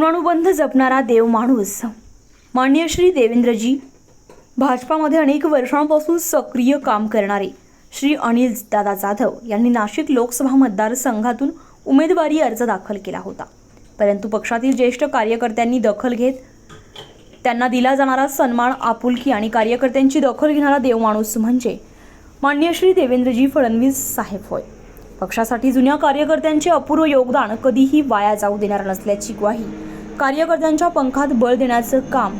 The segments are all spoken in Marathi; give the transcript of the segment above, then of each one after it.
ऋणानुबंध जपणारा देव माणूस. मान्य श्री देवेंद्रजी भाजपामध्ये अनेक वर्षांपासून सक्रिय काम करणारे श्री अनिल दादा जाधव यांनी नाशिक लोकसभा मतदारसंघातून उमेदवारी अर्ज दाखल केला होता. परंतु पक्षातील ज्येष्ठ कार्यकर्त्यांनी दखल घेत त्यांना दिला जाणारा सन्मान आपुलकी आणि कार्यकर्त्यांची दखल घेणारा देवमाणूस म्हणजे मान्य श्री देवेंद्रजी फडणवीस साहेब होय. पक्षासाठी जुन्या कार्यकर्त्यांचे अपूर्व योगदान कधीही वाया जाऊ देणार नसल्याची ग्वाही कार्यकर्त्यांच्या पंखात बळ देण्याचं काम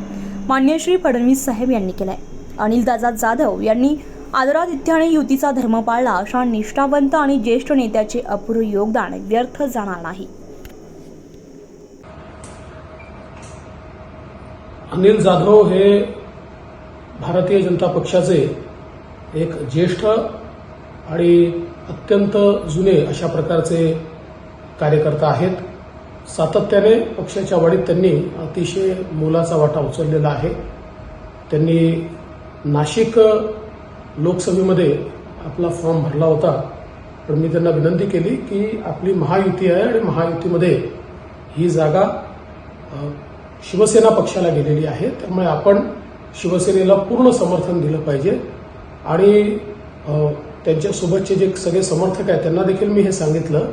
मान्य श्री फडणवीस साहेब यांनी केलंय. अनिलदादा जाधव यांनी आदरातिथ्याने युतीचा धर्म पाळला अशा निष्ठावंत आणि ज्येष्ठ नेत्याचे अपूर्व योगदान व्यर्थ जाणार नाही. अनिल जाधव हे भारतीय जनता पक्षाचे एक ज्येष्ठ आणि अत्यंत जुने अशा प्रकारचे कार्यकर्ता आहेत. सातत्याने पक्षाच्या वाढीत त्यांनी अतिशय मोलाचा वाटा उचललेला आहे. त्यांनी नाशिक लोकसभेमध्ये आपला फॉर्म भरला होता. पण मी त्यांना विनंती केली की आपली महायुती आहे आणि महायुतीमध्ये ही जागा शिवसेना पक्षाला गेलेली आहे. त्यामुळे आपण शिवसेनेला पूर्ण समर्थन दिलं पाहिजे. आणि त्यांच्यासोबतचे जे सगळे समर्थक आहेत त्यांना देखील मी हे सांगितलं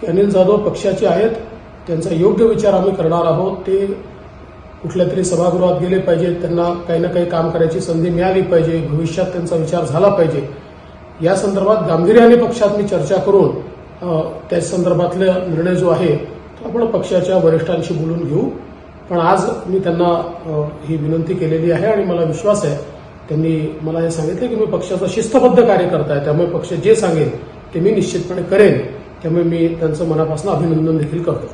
की अनिल जाधव पक्षाचे आहेत. त्यांचा योग्य विचार आम्ही करणार आहोत. ते कुठल्या तरी सभागृहात गेले पाहिजे त्यांना काही ना काही काम करायची संधी मिळाली पाहिजे भविष्यात त्यांचा विचार झाला पाहिजे. या संदर्भात गांभीर्याने पक्षात मी चर्चा करून त्या संदर्भातला निर्णय जो आहे तो आपण पक्षाच्या वरिष्ठांशी बोलून घेऊ. पण आज मी त्यांना ही विनंती केलेली आहे आणि मला विश्वास आहे त्यांनी मला हे सांगितलं की मी पक्षाचा शिस्तबद्ध कार्यकर्ता आहे. त्यामुळे पक्ष जे सांगेल ते मी निश्चितपणे करेन. त्यामुळे मी त्यांचं मनापासून अभिनंदन देखील करतो.